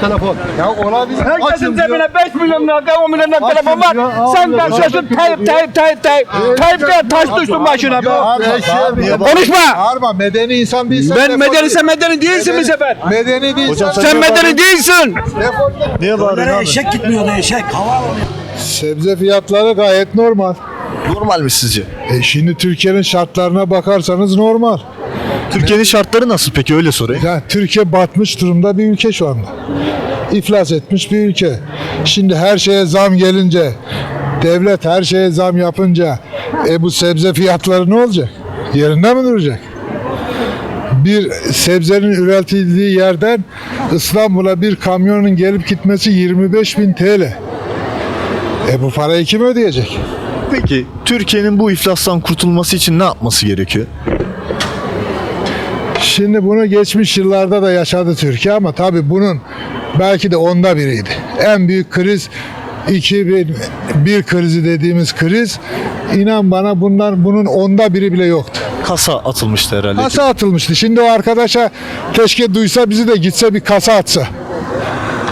telefon. Ya olabilir. Açın Herkesin cebine 5 milyon lira, 10 milyon lira telefon var. Sen diyor. bakıyorsun Tayyip, Tayyip, Tayyip, Tayyip. Tayyip diye taş düştün başına be. Konuşma. Bağırma medeni insan değilsen. Ben defol medenise git. medeni değilsin bu sefer. Medeni değilsen. Sen medeni değilsin. Niye bağırıyorsun abi? Eşek gitmiyordu eşek. Hava alıyor. Sebze fiyatları gayet normal. Normal mi sizce? E şimdi Türkiye'nin şartlarına bakarsanız normal. Türkiye'nin şartları nasıl peki öyle sorayım. Yani Türkiye batmış durumda bir ülke şu anda. İflas etmiş bir ülke. Şimdi her şeye zam gelince, devlet her şeye zam yapınca e bu sebze fiyatları ne olacak? Yerinde mi duracak? Bir sebzenin üretildiği yerden İstanbul'a bir kamyonun gelip gitmesi 25 bin TL. E bu parayı kim ödeyecek? Peki Türkiye'nin bu iflastan kurtulması için ne yapması gerekiyor? Şimdi bunu geçmiş yıllarda da yaşadı Türkiye ama tabii bunun belki de onda biriydi. En büyük kriz 2001 krizi dediğimiz kriz inan bana bunlar bunun onda biri bile yoktu. Kasa atılmıştı herhalde. Kasa atılmıştı. Şimdi o arkadaşa keşke duysa bizi de gitse bir kasa atsa.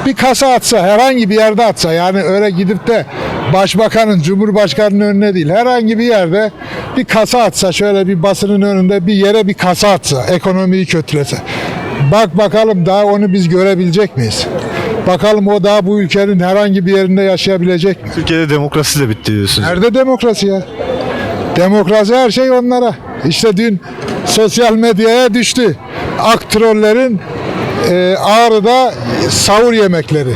Bir kasa atsa herhangi bir yerde atsa yani öyle gidip de başbakanın cumhurbaşkanının önüne değil herhangi bir yerde bir kasa atsa şöyle bir basının önünde bir yere bir kasa atsa ekonomiyi kötülese. Bak bakalım daha onu biz görebilecek miyiz? Bakalım o daha bu ülkenin herhangi bir yerinde yaşayabilecek mi? Türkiye'de demokrasi de bitti diyorsunuz. Nerede demokrasi ya? Demokrasi her şey onlara. İşte dün sosyal medyaya düştü. Aktrollerin e, Ağrı'da sahur yemekleri.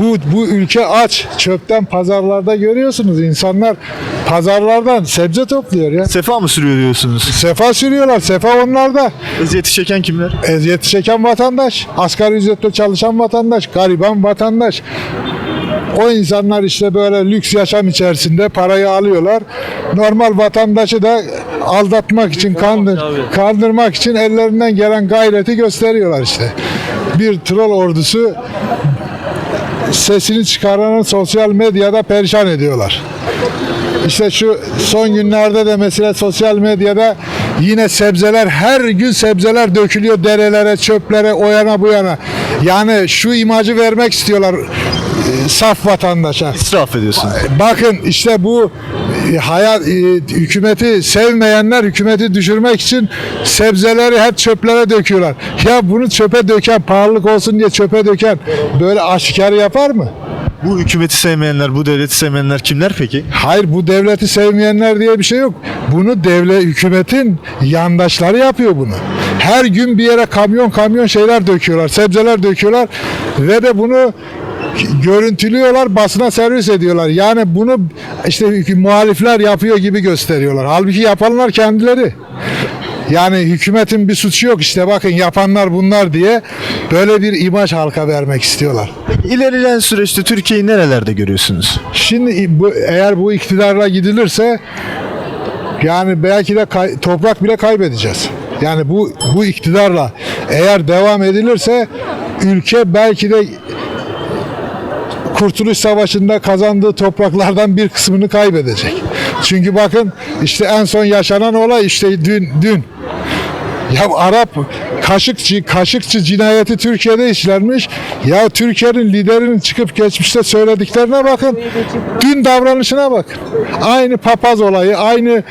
Bu, bu ülke aç. Çöpten pazarlarda görüyorsunuz. insanlar pazarlardan sebze topluyor ya. Sefa mı sürüyor diyorsunuz? Sefa sürüyorlar. Sefa onlarda. Eziyeti çeken kimler? Eziyeti çeken vatandaş. Asgari ücretle çalışan vatandaş. Gariban vatandaş. O insanlar işte böyle lüks yaşam içerisinde parayı alıyorlar. Normal vatandaşı da aldatmak için, kandır, kandırmak için ellerinden gelen gayreti gösteriyorlar işte. Bir troll ordusu sesini çıkaranı sosyal medyada perişan ediyorlar. İşte şu son günlerde de mesela sosyal medyada yine sebzeler her gün sebzeler dökülüyor derelere, çöplere, o yana bu yana. Yani şu imajı vermek istiyorlar e, saf vatandaşa. İsraf ediyorsunuz. Bakın işte bu hayat e, hükümeti sevmeyenler hükümeti düşürmek için sebzeleri hep çöplere döküyorlar. Ya bunu çöpe döken pahalılık olsun diye çöpe döken böyle aşikar yapar mı? Bu hükümeti sevmeyenler, bu devleti sevmeyenler kimler peki? Hayır bu devleti sevmeyenler diye bir şey yok. Bunu devlet hükümetin yandaşları yapıyor bunu. Her gün bir yere kamyon kamyon şeyler döküyorlar, sebzeler döküyorlar ve de bunu görüntülüyorlar, basına servis ediyorlar. Yani bunu işte muhalifler yapıyor gibi gösteriyorlar. Halbuki yapanlar kendileri. Yani hükümetin bir suçu yok işte bakın yapanlar bunlar diye böyle bir imaj halka vermek istiyorlar. İlerilen süreçte Türkiye'yi nerelerde görüyorsunuz? Şimdi bu, eğer bu iktidarla gidilirse yani belki de kay- toprak bile kaybedeceğiz. Yani bu bu iktidarla eğer devam edilirse ülke belki de Kurtuluş Savaşı'nda kazandığı topraklardan bir kısmını kaybedecek. Çünkü bakın işte en son yaşanan olay işte dün dün ya Arap Kaşıkçı, Kaşıkçı cinayeti Türkiye'de işlenmiş. Ya Türkiye'nin liderinin çıkıp geçmişte söylediklerine bakın. Dün davranışına bakın. Aynı papaz olayı, aynı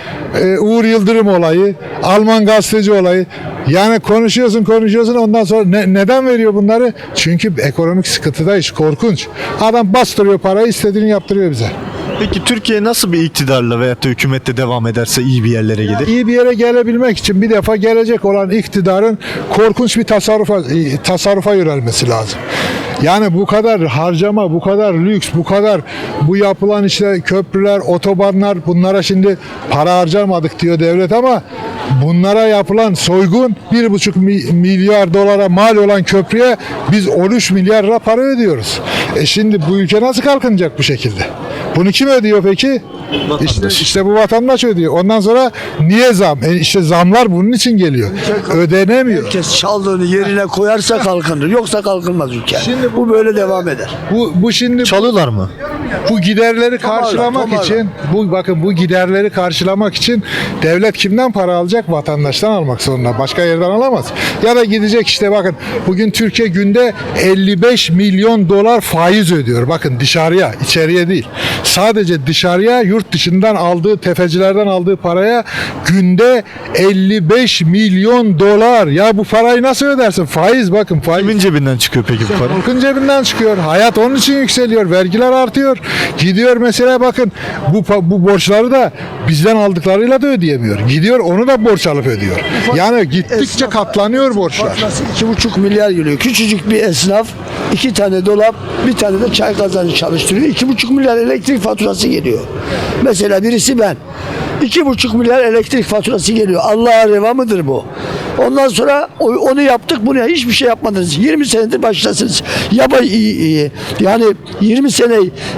e, Uğur Yıldırım olayı, Alman gazeteci olayı. Yani konuşuyorsun konuşuyorsun ondan sonra ne- neden veriyor bunları? Çünkü ekonomik sıkıntıdayız. Korkunç. Adam bastırıyor parayı istediğini yaptırıyor bize. Peki Türkiye nasıl bir iktidarla veyahut da hükümette devam ederse iyi bir yerlere gelir? İyi bir yere gelebilmek için bir defa gelecek olan iktidarın korkunç bir tasarrufa e, tasarrufa yönelmesi lazım. Yani bu kadar harcama, bu kadar lüks, bu kadar bu yapılan işte köprüler, otobanlar bunlara şimdi para harcamadık diyor devlet ama bunlara yapılan soygun bir buçuk mi- milyar dolara mal olan köprüye biz 13 milyar lira para ödüyoruz. E şimdi bu ülke nasıl kalkınacak bu şekilde? Bunu kim ödüyor peki? İşte, işte bu vatandaş ödüyor. Ondan sonra niye zam? E işte zamlar bunun için geliyor. Ödenemiyor. Herkes çaldığını yerine koyarsa kalkınır. Yoksa kalkınmaz ülke. Şimdi bu böyle devam eder. Bu bu şimdi Çalıyorlar mı? bu giderleri karşılamak tomarla. için bu bakın bu giderleri karşılamak için devlet kimden para alacak? Vatandaştan almak zorunda. Başka yerden alamaz. Ya da gidecek işte bakın bugün Türkiye günde 55 milyon dolar faiz ödüyor. Bakın dışarıya, içeriye değil. Sadece dışarıya yurt dışından aldığı tefecilerden aldığı paraya günde 55 milyon dolar. Ya bu parayı nasıl ödersin? Faiz bakın faiz. Kimin cebinden çıkıyor peki bu para? Halkın cebinden çıkıyor. Hayat onun için yükseliyor. Vergiler artıyor. Gidiyor mesela bakın bu bu borçları da bizden aldıklarıyla da ödeyemiyor. Gidiyor onu da borç alıp ödüyor. Yani gittikçe Esnaf- katlanıyor borçlar. İki buçuk milyar geliyor. Küçücük bir esnaf iki tane dolap bir tane de çay kazanı çalıştırıyor. İki buçuk milyar elektrik faturası geliyor. Mesela birisi ben. İki buçuk milyar elektrik faturası geliyor. Allah'a reva mıdır bu? Ondan sonra onu yaptık bunu hiçbir şey yapmadınız. 20 senedir başlasınız. Yaba, yani 20 sene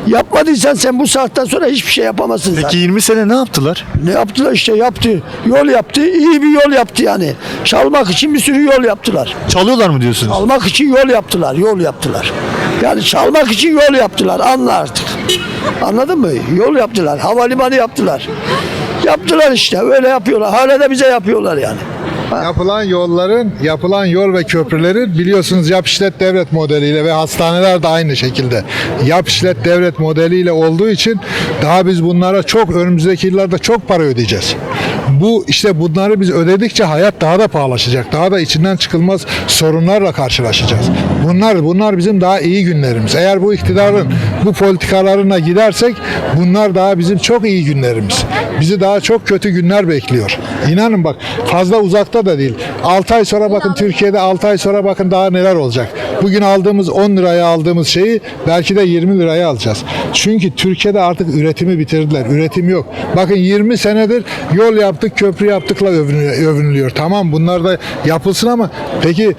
yapmadıysan sen bu saatten sonra hiçbir şey yapamazsın zaten. Peki 20 sene ne yaptılar? Ne yaptılar işte yaptı. Yol yaptı. iyi bir yol yaptı yani. Çalmak için bir sürü yol yaptılar. Çalıyorlar mı diyorsunuz? Almak için yol yaptılar. Yol yaptılar. Yani çalmak için yol yaptılar. Anla artık. Anladın mı? Yol yaptılar. Havalimanı yaptılar. Yaptılar işte. Öyle yapıyorlar. Hala da bize yapıyorlar yani. Yapılan yolların, yapılan yol ve köprülerin biliyorsunuz yap işlet devlet modeliyle ve hastaneler de aynı şekilde yap işlet devlet modeliyle olduğu için daha biz bunlara çok önümüzdeki yıllarda çok para ödeyeceğiz. Bu işte bunları biz ödedikçe hayat daha da pahalaşacak. Daha da içinden çıkılmaz sorunlarla karşılaşacağız. Bunlar bunlar bizim daha iyi günlerimiz. Eğer bu iktidarın bu politikalarına gidersek bunlar daha bizim çok iyi günlerimiz. Bizi daha çok kötü günler bekliyor. İnanın bak fazla uzakta da değil. 6 ay sonra bakın Türkiye'de 6 ay sonra bakın daha neler olacak. Bugün aldığımız 10 liraya aldığımız şeyi belki de 20 liraya alacağız. Çünkü Türkiye'de artık üretimi bitirdiler. Üretim yok. Bakın 20 senedir yol yaptık, köprü yaptıkla övünüyor. Tamam bunlar da yapılsın ama peki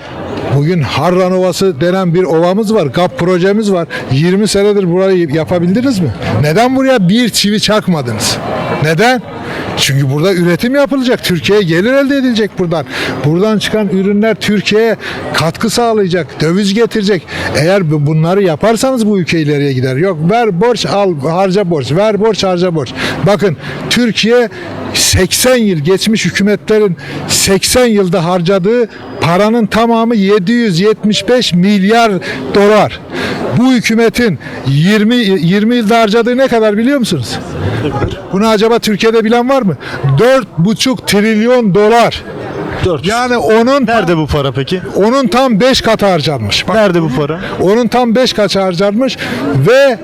Bugün Harran Ovası denen bir ovamız var. GAP projemiz var. 20 senedir burayı yapabildiniz mi? Neden buraya bir çivi çakmadınız? Neden? Çünkü burada üretim yapılacak. Türkiye'ye gelir elde edilecek buradan. Buradan çıkan ürünler Türkiye'ye katkı sağlayacak. Döviz getirecek. Eğer bu- bunları yaparsanız bu ülke ileriye gider. Yok ver borç al harca borç. Ver borç harca borç. Bakın Türkiye 80 yıl geçmiş hükümetlerin 80 yılda harcadığı paranın tamamı 775 milyar dolar. Bu hükümetin 20 20 yılda harcadığı ne kadar biliyor musunuz? Bunu acaba Türkiye'de bilen var mı? 4,5 trilyon dolar. Dört. Yani onun Nerede bu para peki? onun tam 5 katı harcanmış. Bak, Nerede bu para? onun tam 5 katı harcanmış ve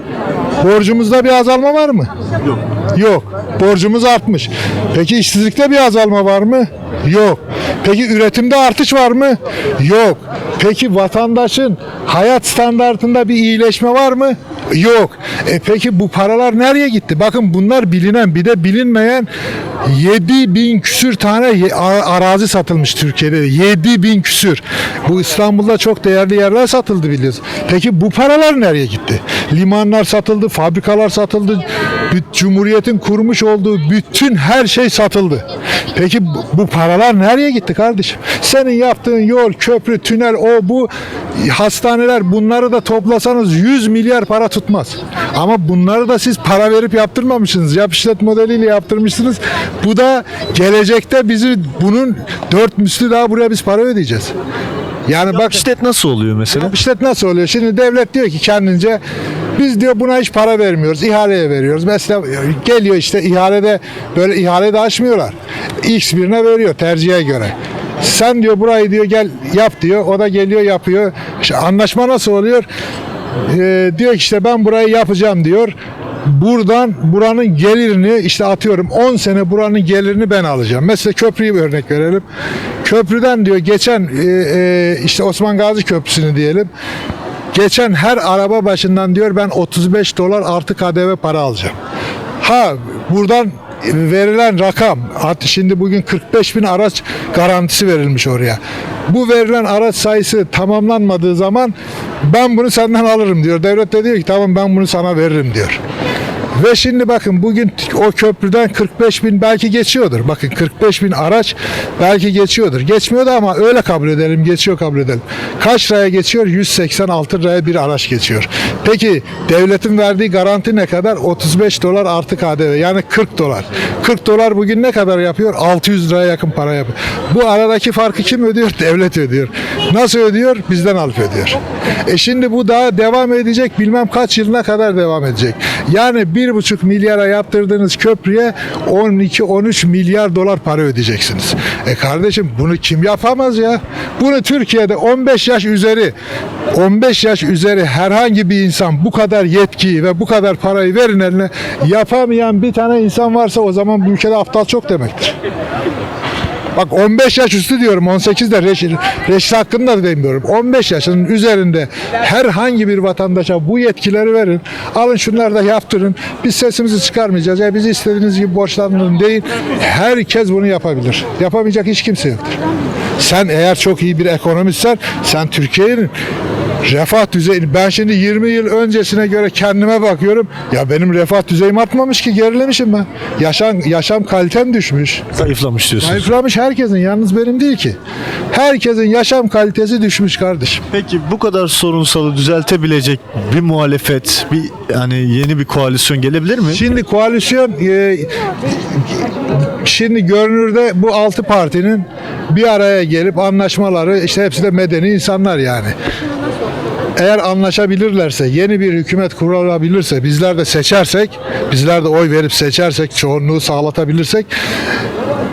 borcumuzda bir azalma var mı? Yok. Yok. Borcumuz artmış. Peki işsizlikte bir azalma var mı? Yok. Peki üretimde artış var mı? Yok. Peki vatandaşın hayat standartında bir iyileşme var mı? Yok. E peki bu paralar nereye gitti? Bakın bunlar bilinen bir de bilinmeyen 7 bin küsür tane arazi satılmış Türkiye'de. 7 bin küsür. Bu İstanbul'da çok değerli yerler satıldı biliyorsun. Peki bu paralar nereye gitti? Limanlar satıldı, fabrikalar satıldı. Cumhuriyet'in kurmuş olduğu bütün her şey satıldı. Peki bu, paralar nereye gitti kardeşim? Senin yaptığın yol, köprü, tünel, o bu hastaneler bunları da toplasanız 100 milyar para tutmaz. Ama bunları da siz para verip yaptırmamışsınız. Yap işlet modeliyle yaptırmışsınız. Bu da gelecekte bizi bunun dört misli daha buraya biz para ödeyeceğiz. Yani bak İşlet nasıl oluyor mesela? İşlet nasıl oluyor? Şimdi devlet diyor ki kendince biz diyor buna hiç para vermiyoruz. ihaleye veriyoruz. Mesela geliyor işte ihalede böyle ihalede açmıyorlar. X birine veriyor tercihe göre. Sen diyor burayı diyor gel yap diyor. O da geliyor yapıyor. İşte anlaşma nasıl oluyor? Ee, diyor ki işte ben burayı yapacağım diyor. Buradan buranın gelirini işte atıyorum 10 sene buranın gelirini ben alacağım. Mesela köprüyü bir örnek verelim. Köprüden diyor geçen e, e, işte Osman Gazi Köprüsü'nü diyelim. Geçen her araba başından diyor ben 35 dolar artı KDV para alacağım. Ha buradan verilen rakam şimdi bugün 45 bin araç garantisi verilmiş oraya. Bu verilen araç sayısı tamamlanmadığı zaman ben bunu senden alırım diyor. Devlet de diyor ki tamam ben bunu sana veririm diyor. Ve şimdi bakın bugün o köprüden 45 bin belki geçiyordur. Bakın 45 bin araç belki geçiyordur. Geçmiyordu ama öyle kabul edelim. Geçiyor kabul edelim. Kaç liraya geçiyor? 186 liraya bir araç geçiyor. Peki devletin verdiği garanti ne kadar? 35 dolar artı KDV. Yani 40 dolar. 40 dolar bugün ne kadar yapıyor? 600 liraya yakın para yapıyor. Bu aradaki farkı kim ödüyor? Devlet ödüyor. Nasıl ödüyor? Bizden alıp ödüyor. E şimdi bu daha devam edecek. Bilmem kaç yılına kadar devam edecek. Yani 1,5 milyara yaptırdığınız köprüye 12-13 milyar dolar para ödeyeceksiniz. E kardeşim bunu kim yapamaz ya? Bunu Türkiye'de 15 yaş üzeri 15 yaş üzeri herhangi bir insan bu kadar yetkiyi ve bu kadar parayı verin eline yapamayan bir tane insan varsa o zaman bu ülkede aptal çok demektir. Bak 15 yaş üstü diyorum 18 de reşit, reşit hakkında da demiyorum. 15 yaşının üzerinde herhangi bir vatandaşa bu yetkileri verin. Alın şunları da yaptırın. Biz sesimizi çıkarmayacağız. Ya bizi istediğiniz gibi borçlandırın değil. Herkes bunu yapabilir. Yapamayacak hiç kimse yoktur. Sen eğer çok iyi bir ekonomistsen sen Türkiye'nin refah düzeyini ben şimdi 20 yıl öncesine göre kendime bakıyorum. Ya benim refah düzeyim artmamış ki gerilemişim ben. Yaşam yaşam kalitem düşmüş. Zayıflamış diyorsunuz. Zayıflamış herkesin yalnız benim değil ki. Herkesin yaşam kalitesi düşmüş kardeşim. Peki bu kadar sorunsalı düzeltebilecek bir muhalefet, bir yani yeni bir koalisyon gelebilir mi? Şimdi koalisyon e, şimdi görünürde bu altı partinin bir araya gelip anlaşmaları işte hepsi de medeni insanlar yani. Eğer anlaşabilirlerse, yeni bir hükümet kurulabilirse, bizler de seçersek, bizler de oy verip seçersek, çoğunluğu sağlatabilirsek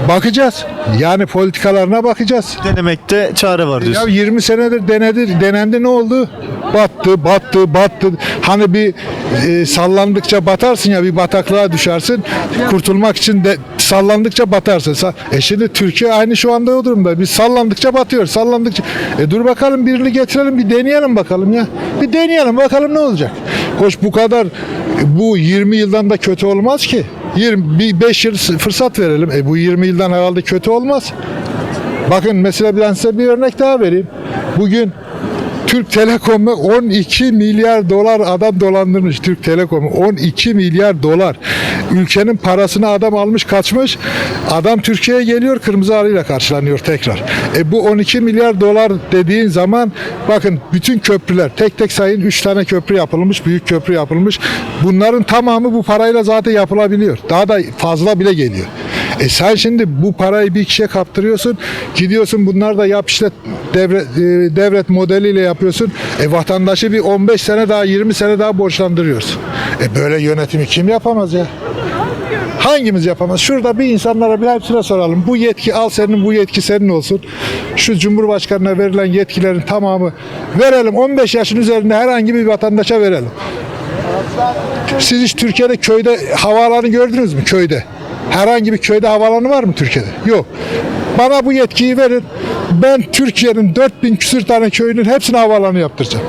bakacağız. Yani politikalarına bakacağız. Denemekte çare var Ya diyorsun. 20 senedir denedi, denendi ne oldu? Battı, battı, battı. Hani bir e, sallandıkça batarsın ya bir bataklığa düşersin. Kurtulmak için de sallandıkça batarsın. E şimdi Türkiye aynı şu anda o durumda. Biz sallandıkça batıyor, sallandıkça. E dur bakalım birini getirelim, bir deneyelim bakalım ya. Bir deneyelim bakalım ne olacak. Hoş bu kadar bu 20 yıldan da kötü olmaz ki. 20 bir 5 yıl fırsat verelim. E bu 20 yıldan herhalde kötü olmaz. Bakın mesela ben size bir örnek daha vereyim. Bugün Türk Telekom'u 12 milyar dolar adam dolandırmış Türk Telekom'u 12 milyar dolar. Ülkenin parasını adam almış kaçmış. Adam Türkiye'ye geliyor kırmızı halıyla karşılanıyor tekrar. E bu 12 milyar dolar dediğin zaman bakın bütün köprüler tek tek sayın 3 tane köprü yapılmış büyük köprü yapılmış. Bunların tamamı bu parayla zaten yapılabiliyor. Daha da fazla bile geliyor. E sen şimdi bu parayı bir kişiye kaptırıyorsun. Gidiyorsun bunlar da yap işte devlet, e, devlet modeliyle yapıyorsun. E vatandaşı bir 15 sene daha 20 sene daha borçlandırıyorsun. E böyle yönetimi kim yapamaz ya? Hangimiz yapamaz? Şurada bir insanlara bir hepsine soralım. Bu yetki al senin bu yetki senin olsun. Şu Cumhurbaşkanına verilen yetkilerin tamamı verelim. 15 yaşın üzerinde herhangi bir vatandaşa verelim. Siz hiç Türkiye'de köyde havaalanı gördünüz mü köyde? Herhangi bir köyde havaalanı var mı Türkiye'de? Yok. Bana bu yetkiyi verin. Ben Türkiye'nin 4000 küsür tane köyünün hepsine havaalanı yaptıracağım.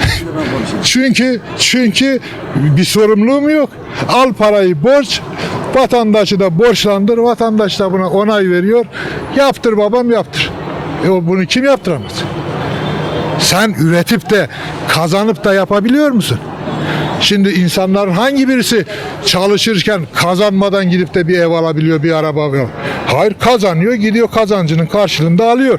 çünkü çünkü bir sorumluluğum yok. Al parayı borç, vatandaşı da borçlandır, vatandaş da buna onay veriyor. Yaptır babam yaptır. E bunu kim yaptıramaz? Sen üretip de kazanıp da yapabiliyor musun? Şimdi insanların hangi birisi çalışırken kazanmadan gidip de bir ev alabiliyor, bir araba alıyor? Hayır kazanıyor, gidiyor kazancının karşılığında alıyor.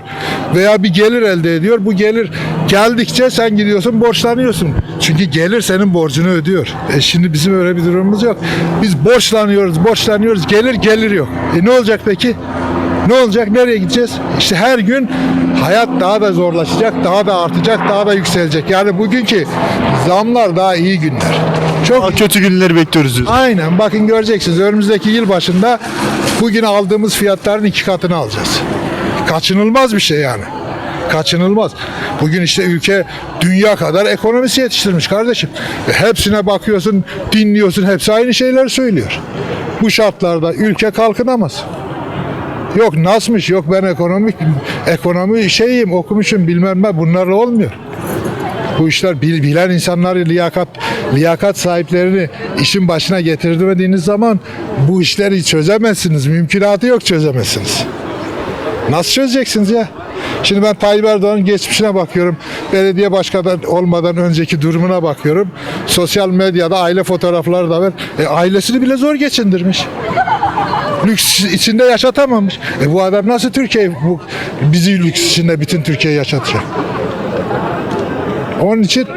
Veya bir gelir elde ediyor. Bu gelir geldikçe sen gidiyorsun borçlanıyorsun. Çünkü gelir senin borcunu ödüyor. E şimdi bizim öyle bir durumumuz yok. Biz borçlanıyoruz, borçlanıyoruz. Gelir gelir yok. E ne olacak peki? Ne olacak? Nereye gideceğiz? İşte her gün hayat daha da zorlaşacak, daha da artacak, daha da yükselecek. Yani bugünkü zamlar daha iyi günler. Çok Daha kötü günleri bekliyoruz diyorsun. Aynen bakın göreceksiniz önümüzdeki yıl başında bugün aldığımız fiyatların iki katını alacağız. Kaçınılmaz bir şey yani. Kaçınılmaz. Bugün işte ülke dünya kadar ekonomisi yetiştirmiş kardeşim. E hepsine bakıyorsun, dinliyorsun, hepsi aynı şeyler söylüyor. Bu şartlarda ülke kalkınamaz. Yok nasmış, yok ben ekonomik ekonomi şeyim okumuşum bilmem ne bunlarla olmuyor. Bu işler bil- bilen insanları liyakat liyakat sahiplerini işin başına getirdiğiniz zaman bu işleri çözemezsiniz. Mümkünatı yok çözemezsiniz. Nasıl çözeceksiniz ya? Şimdi ben Tayyip Erdoğan'ın geçmişine bakıyorum. Belediye başkanı olmadan önceki durumuna bakıyorum. Sosyal medyada aile fotoğrafları da var. E, ailesini bile zor geçindirmiş. Lüks içinde yaşatamamış. E, bu adam nasıl Türkiye bu bizi lüks içinde bütün Türkiye yaşatacak? Onun için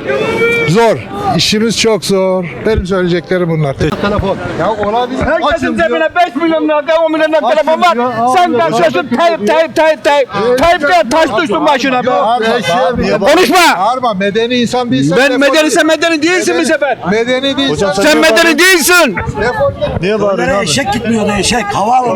zor. İşimiz çok zor. Benim söyleyeceklerim bunlar. Telefon. Ya olabilir. Herkesin cebine 5 milyon lira, 10 milyon lira telefon var. Sen karşısın Tayyip, Tayyip, Tayyip, Tayyip. Tayyip diye taş düştün başına be. Konuşma. Bağırma. Medeni insan değilsen. Ben defol medeniyse medeni değilsin mi sefer? Medeni değilsen. Sen medeni değilsin. Niye bağırıyorsun abi? Eşek gitmiyordu eşek. Hava